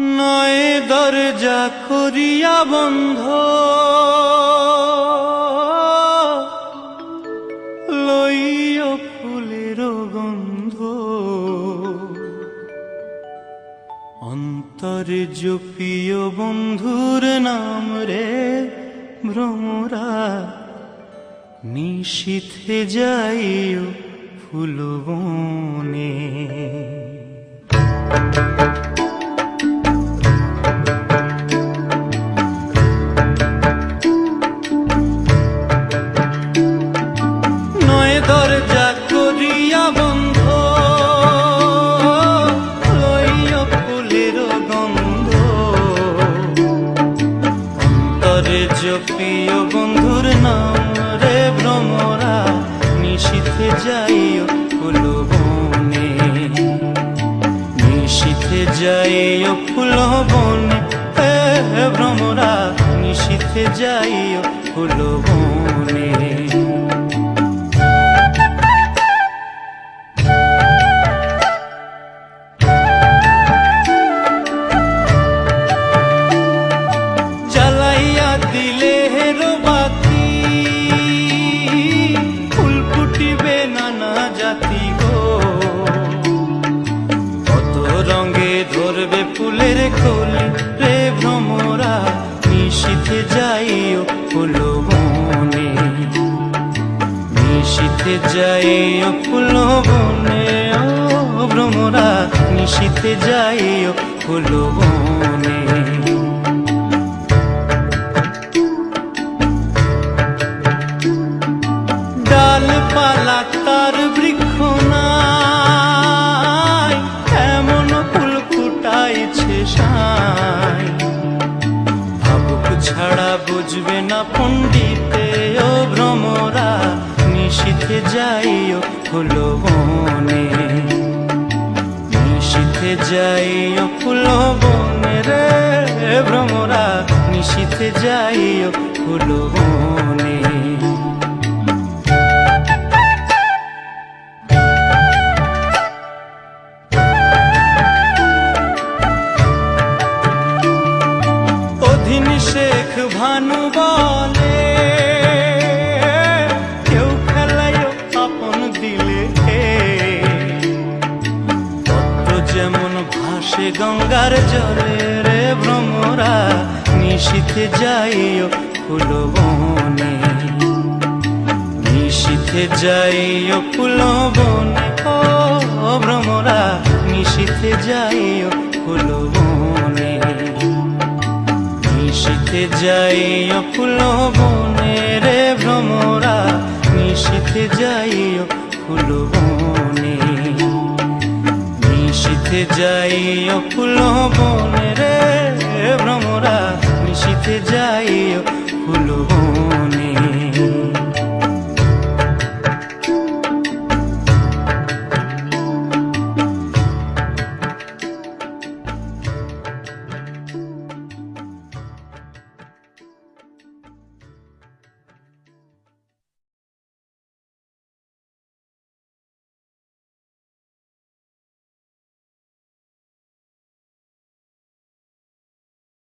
নয় দরজা করিয়া বন্ধ। লইও ফুলের গন্ধ। বন্ধুর নাম রে ভ্রমরা। নিশীথে যাইও ফুলবনে। অন্তরে জপিও বন্ধুর নাম, রে ভ্রমরা, নিশীথে যাইও ফুল বনে নিশীথে যাইও ফুল বনে হে ভ্রমরা, নিশীথে যাইও ফুল বনে ফুলের খোল রে ভ্রমরা, নিশীথে যাইও ফুল বনে। নিশীথে যাইও ফুল বনে, ও ভ্রমরা, নিশীথে যাইও ফুল বনে। সাই ভাবুক ছাড়া বুঝবে না পণ্ডিতে ও ভ্রমরা, নিশীথে যাইও ফুল বনে। নিশীথে যাইও ফুল বনে রে ভ্রমরা, নিশীথে যাইও ফুল বনে। ভানু বলে কেউ খেলায় আপন দিলে তত্ত্ব যেমন ভাসে গঙ্গার জলে রে ভ্রমরা, নিশীথে যাইও ফুল বনে নিশীথে যাইও ফুল বনে ও ভ্রমরা। যাইও ফুল বনে ভ্রমরা, নিশীথে যাইও ফুল বনে। নিশীথে যাইও ফুল বনে ভ্রমরা, নিশীথে যাইও